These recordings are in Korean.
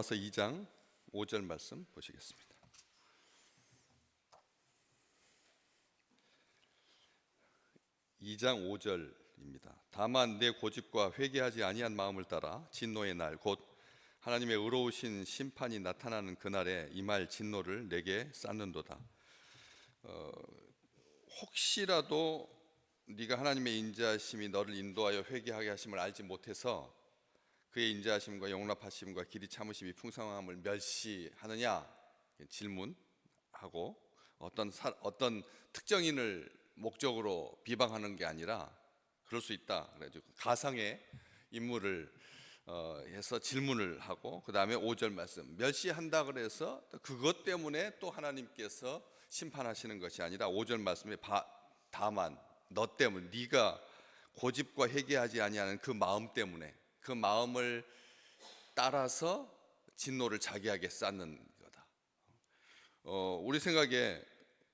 로마서 2장 5절 말씀 보시겠습니다. 이장 5절입니다. 다만 내 고집과 회개하지 아니한 마음을 따라 진노의 날 곧 하나님의 의로우신 심판이 나타나는 그날에 임할 진노를 내게 쌓는도다. 어, 혹시라도 네가 하나님의 인자하심이 너를 인도하여 회개하게 하심을 알지 못해서 그의 인자하심과 용납하심과 길이 참으심이 풍성함을 멸시하느냐 질문하고 어떤 사, 어떤 특정인을 목적으로 비방하는 게 아니라 그럴 수 있다. 그래가지고 가상의 인물을 어, 해서 질문을 하고 그 다음에 5절 말씀 멸시한다 그래서 또 그것 때문에 또 하나님께서 심판하시는 것이 아니라 5절 말씀에 바, 다만 너 때문에 네가 고집과 회개하지 아니하는 그 마음 때문에 그 마음을 따라서 진노를 자기에게 쌓는 거다. 어, 우리 생각에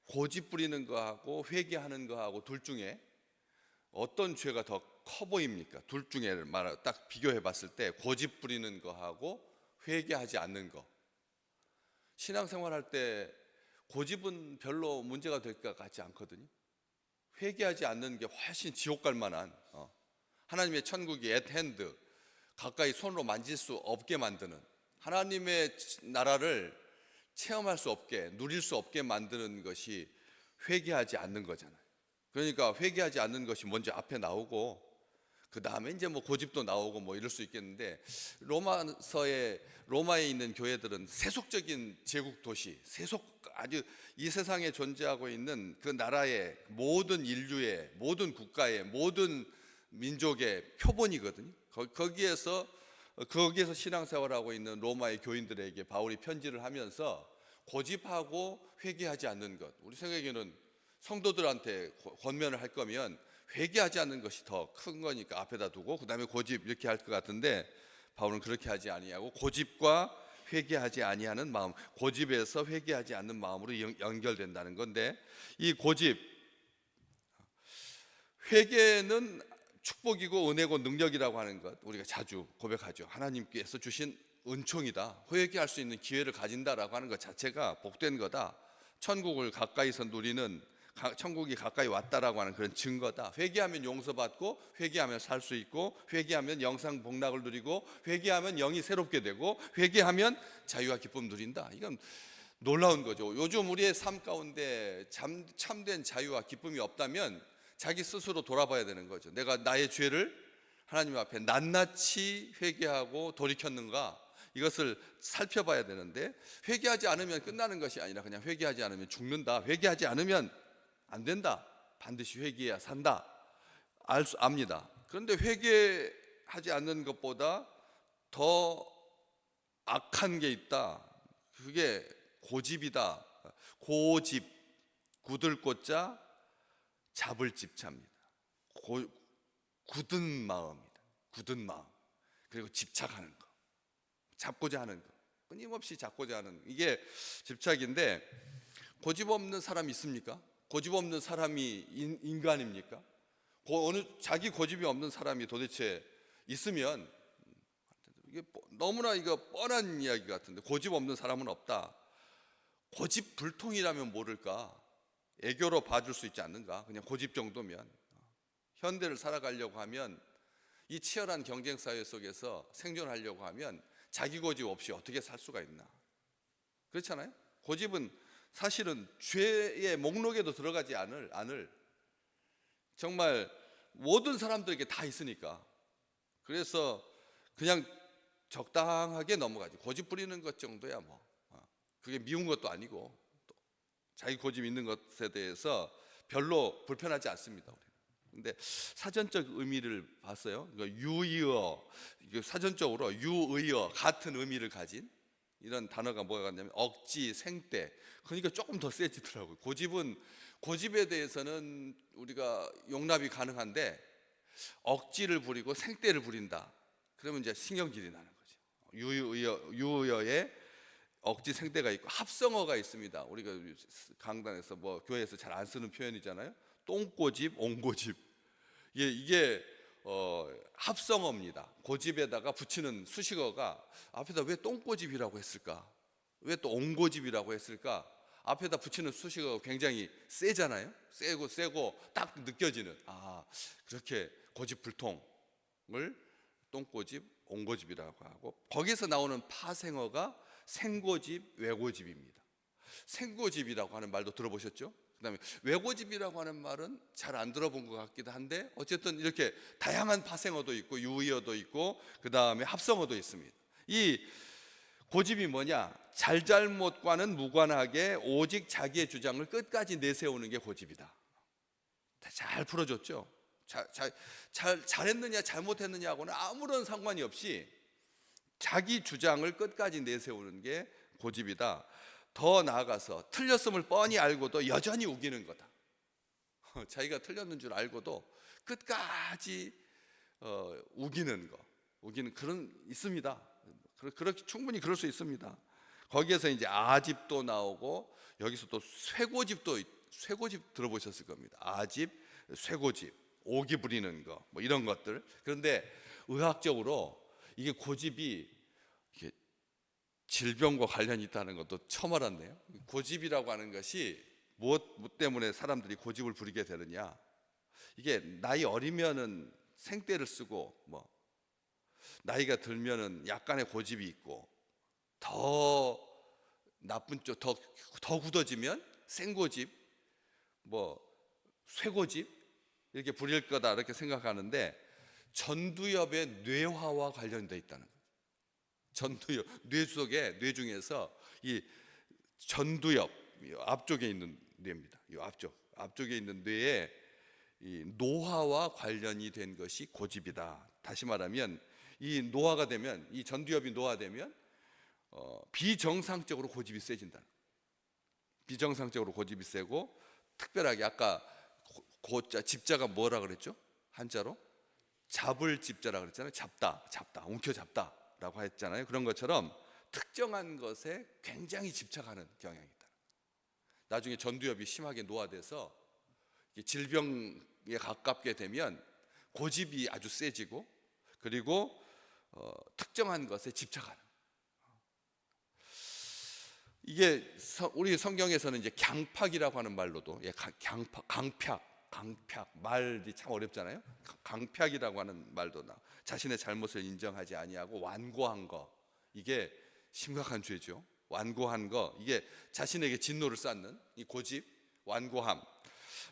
고집 부리는 거하고 회개하는 거하고 둘 중에 어떤 죄가 더 커 보입니까? 둘 중에 말 딱 비교해 봤을 때 고집 부리는 거하고 회개하지 않는 거. 신앙생활 할때 고집은 별로 문제가 될 것 같지 않거든요. 회개하지 않는 게 훨씬 지옥 갈 만한 어. 하나님의 천국이 hand 가까이 손으로 만질 수 없게 만드는 하나님의 나라를 체험할 수 없게 누릴 수 없게 만드는 것이 회개하지 않는 거잖아요. 그러니까 회개하지 않는 것이 먼저 앞에 나오고 그 다음에 이제 뭐 고집도 나오고 뭐 이럴 수 있겠는데 로마서에 로마에 있는 교회들은 세속적인 제국 도시, 세속 아주 이 세상에 존재하고 있는 그 나라의 모든 인류의 모든 국가의 모든 민족의 표본이거든요. 거- 거기에서 거기에서 신앙생활하고 있는 로마의 교인들에게 바울이 편지를 하면서 고집하고 회개하지 않는 것. 우리 생각에는 성도들한테 고- 권면을 할 거면 회개하지 않는 것이 더 큰 거니까 앞에다 두고 그다음에 고집 이렇게 할 것 같은데 바울은 그렇게 하지 아니하고 고집과 회개하지 아니하는 마음, 고집에서 회개하지 않는 마음으로 연- 연결된다는 건데 이 고집 회개는 축복이고 은혜고 능력이라고 하는 것 우리가 자주 고백하죠. 하나님께서 주신 은총이다. 회개할 수 있는 기회를 가진다라고 하는 것 자체가 복된 거다. 천국을 가까이서 누리는 가- 천국이 가까이 왔다라고 하는 그런 증거다. 회개하면 용서받고 회개하면 살 수 있고 회개하면 영상 복락을 누리고 회개하면 영이 새롭게 되고 회개하면 자유와 기쁨 누린다. 이건 놀라운 거죠. 요즘 우리의 삶 가운데 참, 참된 자유와 기쁨이 없다면 자기 스스로 돌아봐야 되는 거죠. 내가 나의 죄를 하나님 앞에 낱낱이 회개하고 돌이켰는가 이것을 살펴봐야 되는데 회개하지 않으면 끝나는 것이 아니라 그냥 회개하지 않으면 죽는다. 회개하지 않으면 안 된다. 반드시 회개해야 산다. 알 수 압니다. 그런데 회개하지 않는 것보다 더 악한 게 있다. 그게 고집이다. 고집, 굳을 꽃자, 잡을 집차입니다. 고, 굳은 마음이다. 굳은 마음. 그리고 집착하는 거. 잡고자 하는 거. 끊임없이 잡고자 하는 이게 집착인데 고집 없는 사람 있습니까? 고집 없는 사람이 인, 인간입니까? 고, 어느 자기 고집이 없는 사람이 도대체 있으면 이게 뻔- 너무나 이거 뻔한 이야기 같은데 고집 없는 사람은 없다. 고집 불통이라면 모를까? 애교로 봐줄 수 있지 않는가? 그냥 고집 정도면 현대를 살아가려고 하면 이 치열한 경쟁 사회 속에서 생존하려고 하면 자기 고집 없이 어떻게 살 수가 있나? 그렇잖아요. 고집은 사실은 죄의 목록에도 들어가지 않을 않을 정말 모든 사람들에게 다 있으니까 그래서 그냥 적당하게 넘어가지 고집 부리는 것 정도야 뭐 어. 그게 미운 것도 아니고 또 자기 고집 있는 것에 대해서 별로 불편하지 않습니다. 근데 사전적 의미를 봤어요. 그러니까 유의어 사전적으로 유의어 같은 의미를 가진 이런 단어가 뭐가 같냐면 억지, 생떼. 그러니까 조금 더 세지더라고요. 고집은 고집에 대해서는 우리가 용납이 가능한데 억지를 부리고 생떼를 부린다. 그러면 이제 신경질이 나는 거죠. 유의어 유의어에 억지 생떼가 있고 합성어가 있습니다. 우리가 강단에서 뭐 교회에서 잘 안 쓰는 표현이잖아요. 똥꼬집, 옹고집. 이게, 이게 어, 합성어입니다. 고집에다가 붙이는 수식어가 앞에다 왜 똥고집이라고 했을까? 왜 또 옹고집이라고 했을까? 앞에다 붙이는 수식어가 굉장히 세잖아요. 세고 세고 딱 느껴지는 아 그렇게 고집불통을 똥고집, 옹고집이라고 하고 거기서 나오는 파생어가 생고집, 외고집입니다. 생고집이라고 하는 말도 들어보셨죠? 그다음에 외고집이라고 하는 말은 잘 안 들어본 것 같기도 한데 어쨌든 이렇게 다양한 파생어도 있고 유의어도 있고 그다음에 합성어도 있습니다. 이 고집이 뭐냐? 잘잘못과는 무관하게 오직 자기의 주장을 끝까지 내세우는 게 고집이다. 잘 풀어줬죠. 잘, 잘, 잘, 잘했느냐 잘못했느냐하고는 아무런 상관이 없이 자기 주장을 끝까지 내세우는 게 고집이다. 더 나아가서 틀렸음을 뻔히 알고도 여전히 우기는 거다. 자기가 틀렸는 줄 알고도 끝까지 어, 우기는 거, 우기는 그런 있습니다. 그렇- 그렇게 충분히 그럴 수 있습니다. 거기에서 이제 아집도 나오고 여기서 또 쇠고집도 있- 쇠고집 들어보셨을 겁니다. 아집, 쇠고집, 오기 부리는 거, 뭐 이런 것들. 그런데 의학적으로 이게 고집이 이게 질병과 관련이 있다는 것도 처음 알았네요. 고집이라고 하는 것이 무엇, 때문에 사람들이 고집을 부리게 되느냐? 이게 나이 어리면은 생떼를 쓰고 뭐 나이가 들면은 약간의 고집이 있고 더 나쁜 쪽 더 더 굳어지면 생고집 뭐 쇠고집 이렇게 부릴 거다 이렇게 생각하는데 전두엽의 뇌화와 관련돼 있다는 거예요. 전두엽 뇌 속에 뇌 중에서 이 전두엽 이 앞쪽에 있는 뇌입니다. 이 앞쪽 앞쪽에 있는 뇌에 이 노화와 관련이 된 것이 고집이다. 다시 말하면 이 노화가 되면 이 전두엽이 노화되면 어, 비정상적으로 고집이 세진다. 비정상적으로 고집이 세고 특별하게 아까 고- 고자 집자가 뭐라 그랬죠? 한자로 잡을 집자라 그랬잖아요. 잡다, 잡다, 움켜 잡다라고 했잖아요. 그런 것처럼 특정한 것에 굉장히 집착하는 경향이 있다. 나중에 전두엽이 심하게 노화돼서 이 질병에 가깝게 되면 고집이 아주 세지고 그리고 어, 특정한 것에 집착하는 이게 서- 우리 성경에서는 이제 강팍이라고 하는 말로도 예, 가- 강팍, 강팍, 강팍 말이 참 어렵잖아요. 가- 강팍이라고 하는 말도 나 자신의 잘못을 인정하지 아니하고 완고한 거 이게 심각한 죄죠. 완고한 거 이게 자신에게 진노를 쌓는 이 고집, 완고함.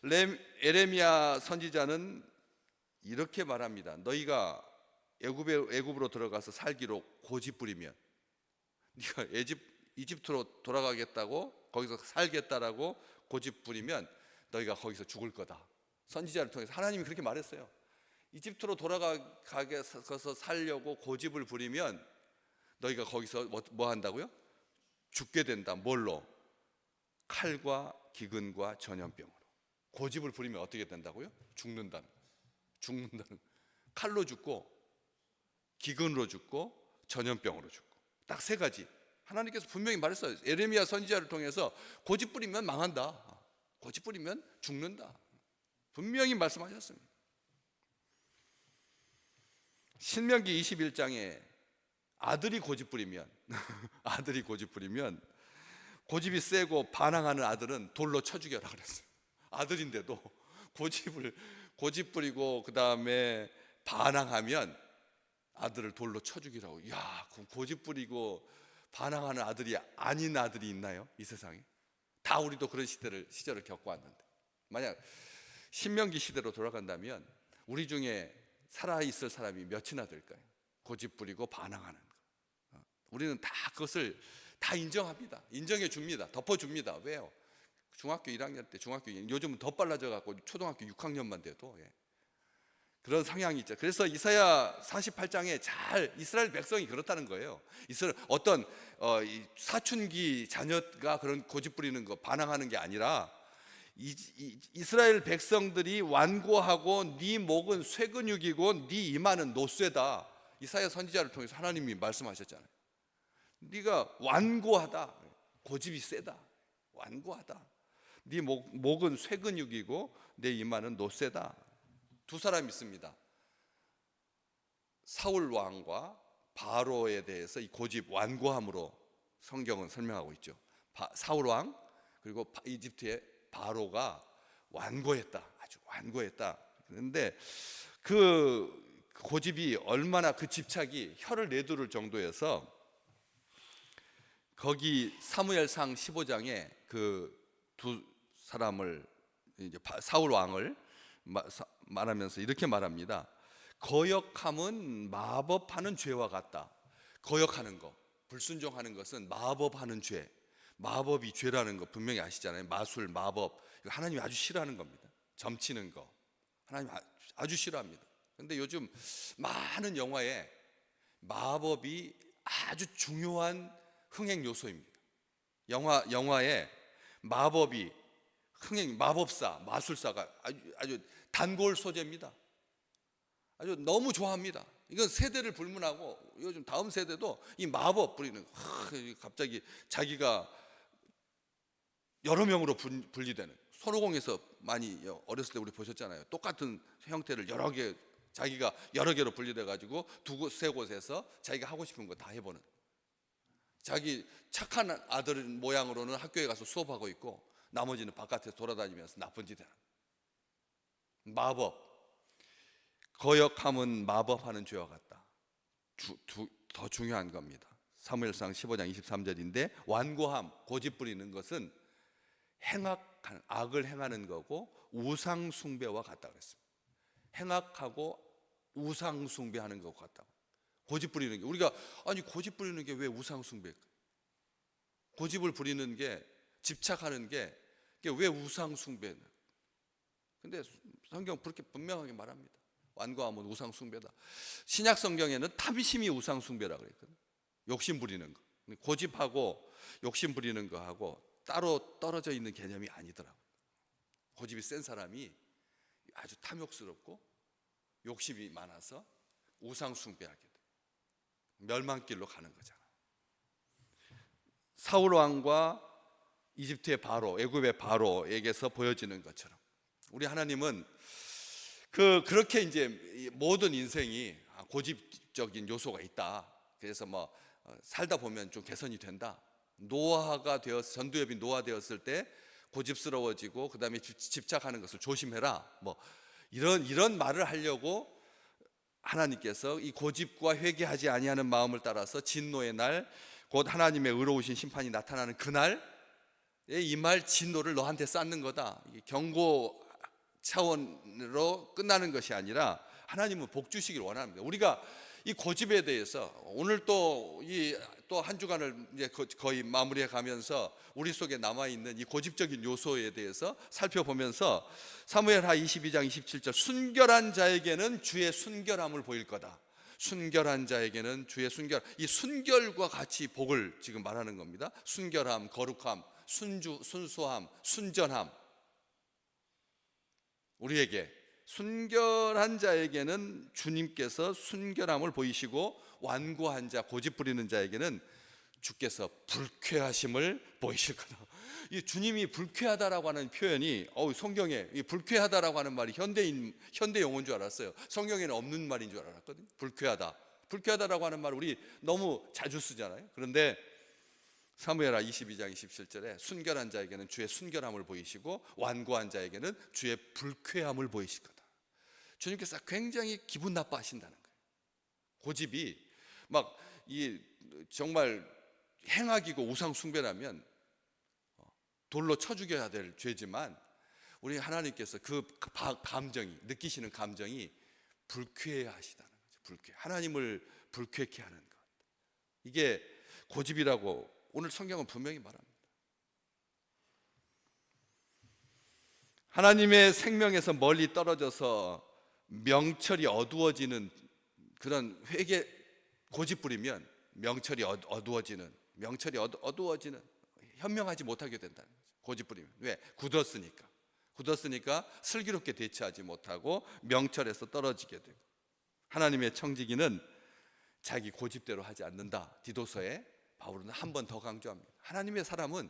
렘, 에레미야 선지자는 이렇게 말합니다. 너희가 애굽에 애굽으로 들어가서 살기로 고집 부리면 네가 에집 이집트로 돌아가겠다고 거기서 살겠다라고 고집 부리면 너희가 거기서 죽을 거다. 선지자를 통해서 하나님이 그렇게 말했어요. 이집트로 돌아가서 살려고 고집을 부리면 너희가 거기서 뭐, 뭐 한다고요? 죽게 된다. 뭘로? 칼과 기근과 전염병으로. 고집을 부리면 어떻게 된다고요? 죽는다는. 죽는다는. 칼로 죽고 기근으로 죽고 전염병으로 죽고. 딱 세 가지. 하나님께서 분명히 말했어요. 에레미야 선지자를 통해서 고집 부리면 망한다. 고집 부리면 죽는다. 분명히 말씀하셨습니다. 신명기 21장에 아들이 고집 부리면 아들이 고집 부리면 고집이 세고 반항하는 아들은 돌로 쳐 죽여라 그랬어요. 아들인데도 고집을 고집 부리고 그다음에 반항하면 아들을 돌로 쳐 죽이라고. 야, 그 고집 부리고 반항하는 아들이 아닌 아들이 있나요? 이 세상에? 다 우리도 그런 시대를 시절을 겪고 왔는데. 만약 신명기 시대로 돌아간다면 우리 중에 살아 있을 사람이 몇이나 될까요? 고집 부리고 반항하는 거. 어, 우리는 다 그것을 다 인정합니다. 인정해 줍니다. 덮어 줍니다. 왜요? 중학교 1학년 때 중학교 2학년, 요즘은 더 빨라져 갖고 초등학교 6학년만 돼도 예. 그런 성향이 있죠. 그래서 이사야 48장에 잘 이스라엘 백성이 그렇다는 거예요. 이스라엘 어떤 어, 이 사춘기 자녀가 그런 고집 부리는 거 반항하는 게 아니라 이스라엘 백성들이 완고하고 네 목은 쇠근육이고 네 이마는 노쇠다. 이사야 선지자를 통해서 하나님이 말씀하셨잖아요. 네가 완고하다. 고집이 세다. 완고하다. 네 목, 목은 쇠근육이고 내 이마는 노쇠다. 두 사람 있습니다. 사울 왕과 바로에 대해서 이 고집 완고함으로 성경은 설명하고 있죠. 바- 사울 왕 그리고 바- 이집트의 바로가 완고했다. 아주 완고했다. 그런데 그 고집이 얼마나 그 집착이 혀를 내두를 정도여서 거기 사무엘상 15장에 그 두 사람을 이제 바- 사울 왕을 말하면서 이렇게 말합니다. 거역함은 마법하는 죄와 같다. 거역하는 거, 불순종하는 것은 마법하는 죄. 마법이 죄라는 거 분명히 아시잖아요. 마술, 마법. 하나님이 아주 싫어하는 겁니다. 점치는 거. 하나님 아- 아주 싫어합니다. 근데 요즘 많은 영화에 마법이 아주 중요한 흥행 요소입니다. 영화 영화에 마법이 흥행 마법사, 마술사가 아주, 아주 단골 소재입니다. 아주 너무 좋아합니다. 이건 세대를 불문하고 요즘 다음 세대도 이 마법 부리는 하, 갑자기 자기가 여러 명으로 분- 분리되는 손오공에서 많이 어렸을 때 우리 보셨잖아요. 똑같은 형태를 여러 개 자기가 여러 개로 분리돼 가지고 두 곳 세 곳에서 자기가 하고 싶은 거 다 해보는 자기 착한 아들 모양으로는 학교에 가서 수업하고 있고 나머지는 바깥에 돌아다니면서 나쁜 짓 하는 마법 거역함은 마법하는 죄와 같다. 주- 두- 더 중요한 겁니다. 사무엘상 15장 23절인데 완고함 고집 부리는 것은 행악한 악을 행하는 거고 우상 숭배와 같다 그랬습니다. 행악하고 우상 숭배하는 것 같다고. 고집 부리는 게 우리가 아니 고집 부리는 게 왜 우상 숭배일까? 고집을 부리는 게 집착하는 게 왜 우상 숭배? 근데 성경 그렇게 분명하게 말합니다. 완고함은 우상 숭배다. 신약 성경에는 탐심이 우상 숭배라 그랬거든. 욕심 부리는 거. 고집하고 욕심 부리는 거하고 따로 떨어져 있는 개념이 아니더라고. 고집이 센 사람이 아주 탐욕스럽고 욕심이 많아서 우상 숭배하게 돼. 멸망길로 가는 거잖아. 사울 왕과 이집트의 바로, 애굽의 바로에게서 보여지는 것처럼 우리 하나님은 그 그렇게 이제 이 모든 인생이 아, 고집적인 요소가 있다. 그래서 뭐 어, 살다 보면 좀 개선이 된다. 노아가 되었 전두엽이 노아 되었을 때 고집스러워지고 그다음에 집- 집착하는 것을 조심해라. 뭐 이런 이런 말을 하려고 하나님께서 이 고집과 회개하지 아니하는 마음을 따라서 진노의 날 곧 하나님의 의로우신 심판이 나타나는 그날 이 말 진노를 너한테 쌓는 거다. 경고 차원으로 끝나는 것이 아니라 하나님은 복 주시길 원합니다. 우리가 이 고집에 대해서 오늘 또 이 또 한 주간을 이제 거- 거의 마무리해 가면서 우리 속에 남아 있는 이 고집적인 요소에 대해서 살펴보면서 사무엘하 22장 27절 순결한 자에게는 주의 순결함을 보일 거다. 순결한 자에게는 주의 순결 이 순결과 같이 복을 지금 말하는 겁니다. 순결함, 거룩함, 순주, 순수함, 순전함 우리에게 순결한 자에게는 주님께서 순결함을 보이시고 완고한 자, 고집 부리는 자에게는 주께서 불쾌하심을 보이실 거다. 이 주님이 불쾌하다라고 하는 표현이 어우 성경에 이 불쾌하다라고 하는 말이 현대인 현대 용어인 줄 알았어요. 성경에는 없는 말인 줄 알았거든요. 불쾌하다. 불쾌하다라고 하는 말 우리 너무 자주 쓰잖아요. 그런데 사무엘하 22장 27절에 순결한 자에게는 주의 순결함을 보이시고 완고한 자에게는 주의 불쾌함을 보이실 거다. 주님께서 굉장히 기분 나빠하신다는 거예요. 고집이 막 이 정말 행악이고 우상 숭배라면 돌로 쳐 죽여야 될 죄지만 우리 하나님께서 그 바- 감정이 느끼시는 감정이 불쾌하시다는 거죠. 불쾌. 하나님을 불쾌케 하는 것. 이게 고집이라고 오늘 성경은 분명히 말합니다. 하나님의 생명에서 멀리 떨어져서 명철이 어두워지는 그런 회개 고집 부리면 명철이 어- 어두워지는 명철이 어두- 어두워지는 현명하지 못하게 된다는 거죠. 고집 부리면 왜 굳었으니까 굳었으니까 슬기롭게 대처하지 못하고 명철에서 떨어지게 되고 하나님의 청지기는 자기 고집대로 하지 않는다. 디도서에 바울은 한 번 더 강조합니다. 하나님의 사람은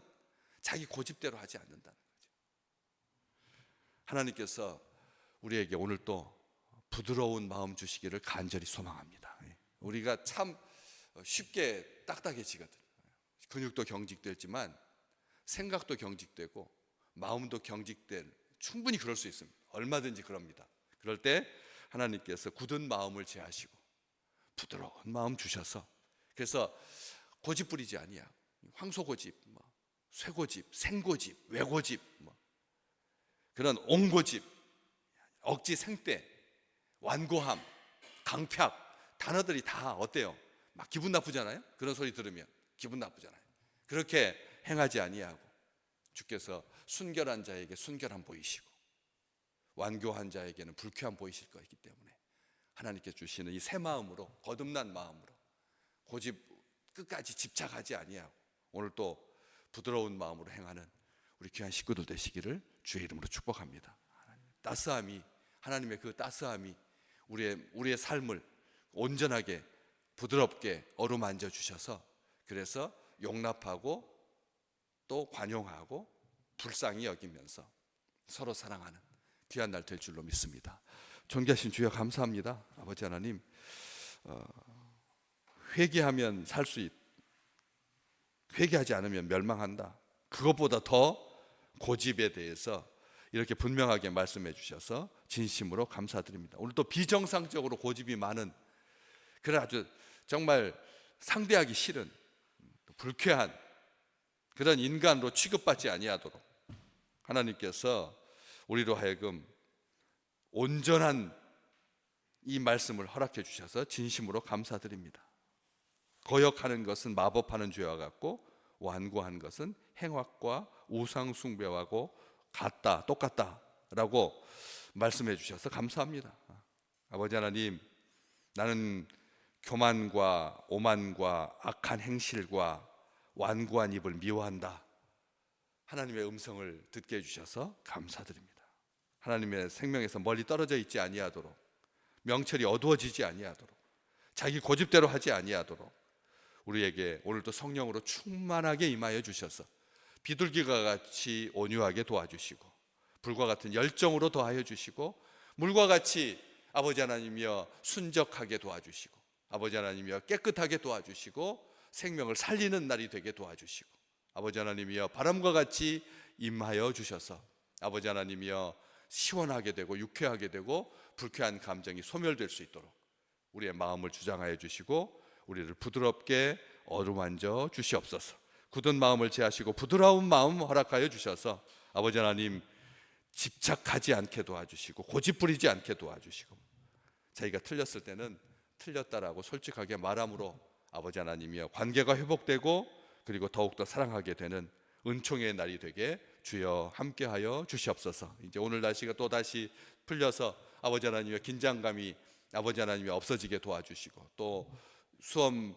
자기 고집대로 하지 않는다는 거죠. 하나님께서 우리에게 오늘 또 부드러운 마음 주시기를 간절히 소망합니다. 우리가 참 쉽게 딱딱해지거든. 근육도 경직되지만 생각도 경직되고 마음도 경직된 충분히 그럴 수 있습니다. 얼마든지 그럽니다. 그럴 때 하나님께서 굳은 마음을 제하시고 부드러운 마음 주셔서 그래서 고집 부리지 아니야. 황소 고집, 뭐 쇠고집, 생고집, 외고집, 뭐 그런 옹고집, 억지 생떼, 완고함, 강팍 단어들이 다 어때요? 막 기분 나쁘잖아요. 그런 소리 들으면 기분 나쁘잖아요. 그렇게 행하지 아니하고 주께서 순결한 자에게 순결함 보이시고 완교한 자에게는 불쾌함 보이실 것이기 때문에 하나님께 주시는 이 새 마음으로 거듭난 마음으로 고집 끝까지 집착하지 아니하고 오늘 또 부드러운 마음으로 행하는 우리 귀한 식구들 되시기를 주의 이름으로 축복합니다. 따스함이 하나님의 그 따스함이 우리의 우리의 삶을 온전하게 부드럽게 어루만져 주셔서 그래서 용납하고 또 관용하고 불쌍히 여기면서 서로 사랑하는 귀한 날 될 줄로 믿습니다. 존귀하신 주여 감사합니다. 아버지 하나님 어, 회개하면 살 수 있. 회개하지 않으면 멸망한다. 그것보다 더 고집에 대해서 이렇게 분명하게 말씀해 주셔서 진심으로 감사드립니다. 오늘 또 비정상적으로 고집이 많은 그런 아주 정말 상대하기 싫은 불쾌한 그런 인간으로 취급받지 아니하도록 하나님께서 우리로 하여금 온전한 이 말씀을 허락해 주셔서 진심으로 감사드립니다. 거역하는 것은 마법하는 죄와 같고 완고한 것은 행악과 우상 숭배하고 같다, 똑같다라고 말씀해 주셔서 감사합니다. 아버지 하나님, 나는 교만과 오만과 악한 행실과 완고한 입을 미워한다. 하나님의 음성을 듣게 해주셔서 감사드립니다. 하나님의 생명에서 멀리 떨어져 있지 아니하도록 명철이 어두워지지 아니하도록 자기 고집대로 하지 아니하도록 우리에게 오늘도 성령으로 충만하게 임하여 주셔서 비둘기가 같이 온유하게 도와주시고 불과 같은 열정으로 도하여 주시고 물과 같이 아버지 하나님이여 순적하게 도와주시고 아버지 하나님이여 깨끗하게 도와주시고 생명을 살리는 날이 되게 도와주시고 아버지 하나님이여 바람과 같이 임하여 주셔서 아버지 하나님이여 시원하게 되고 유쾌하게 되고 불쾌한 감정이 소멸될 수 있도록 우리의 마음을 주장하여 주시고 우리를 부드럽게 어루만져 주시옵소서. 굳은 마음을 제하시고 부드러운 마음 허락하여 주셔서 아버지 하나님 집착하지 않게 도와주시고 고집 부리지 않게 도와주시고 자기가 틀렸을 때는 틀렸다라고 솔직하게 말함으로 아버지 하나님이여 관계가 회복되고 그리고 더욱더 사랑하게 되는 은총의 날이 되게 주여 함께하여 주시옵소서. 이제 오늘 날씨가 또 다시 풀려서 아버지 하나님의 긴장감이 아버지 하나님이 없어지게 도와주시고 또 수험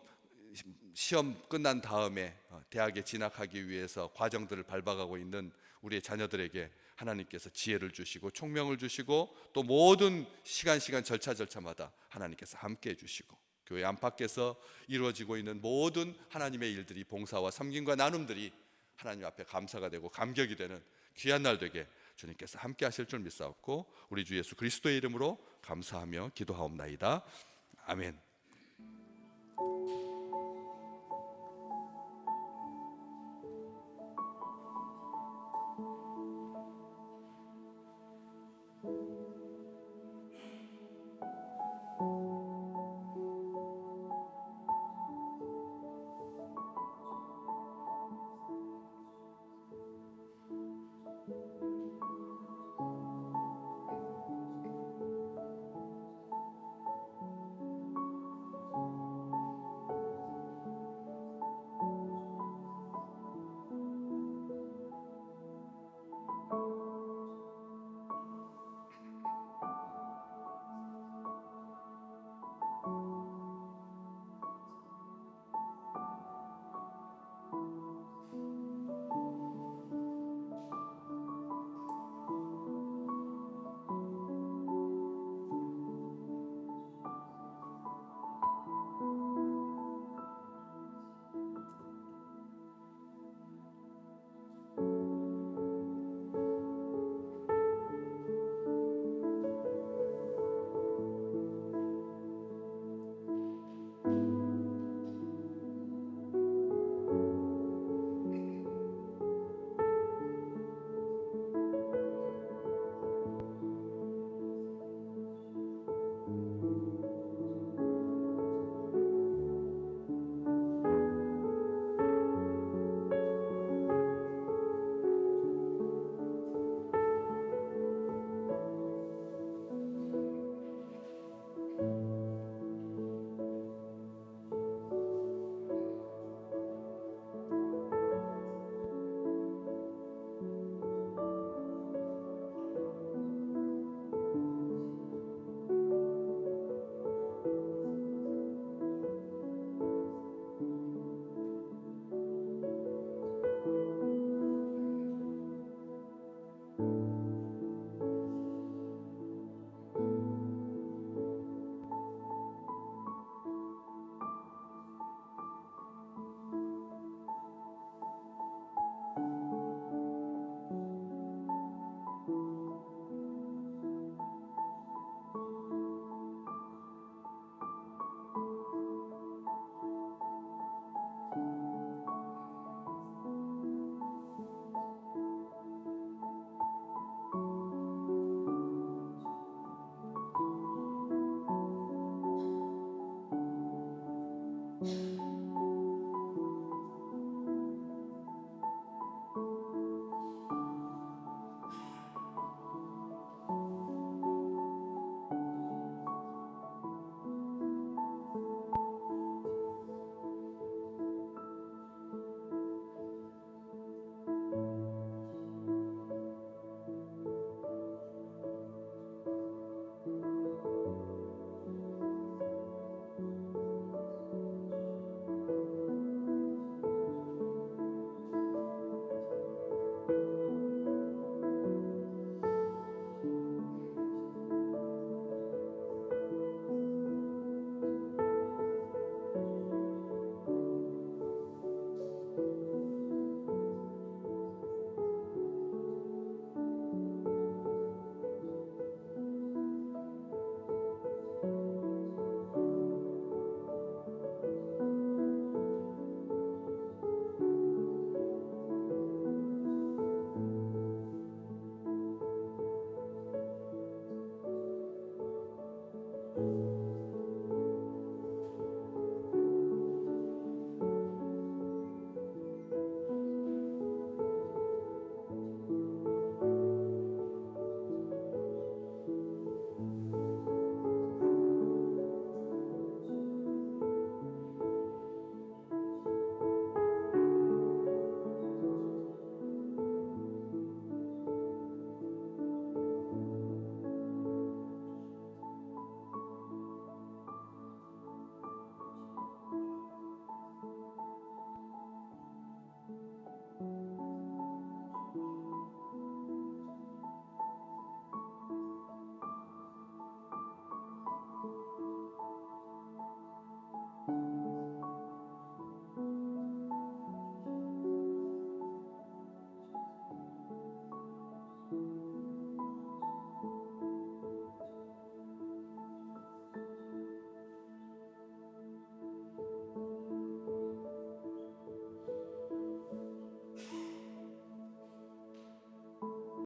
시험 끝난 다음에 어, 대학에 진학하기 위해서 과정들을 밟아가고 있는 우리의 자녀들에게 하나님께서 지혜를 주시고 총명을 주시고 또 모든 시간 시간 절차 절차마다 하나님께서 함께 해 주시고 교회 안팎에서 이루어지고 있는 모든 하나님의 일들이 봉사와 섬김과 나눔들이 하나님 앞에 감사가 되고 감격이 되는 귀한 날 되게 주님께서 함께 하실 줄 믿사옵고 우리 주 예수 그리스도의 이름으로 감사하며 기도하옵나이다. 아멘.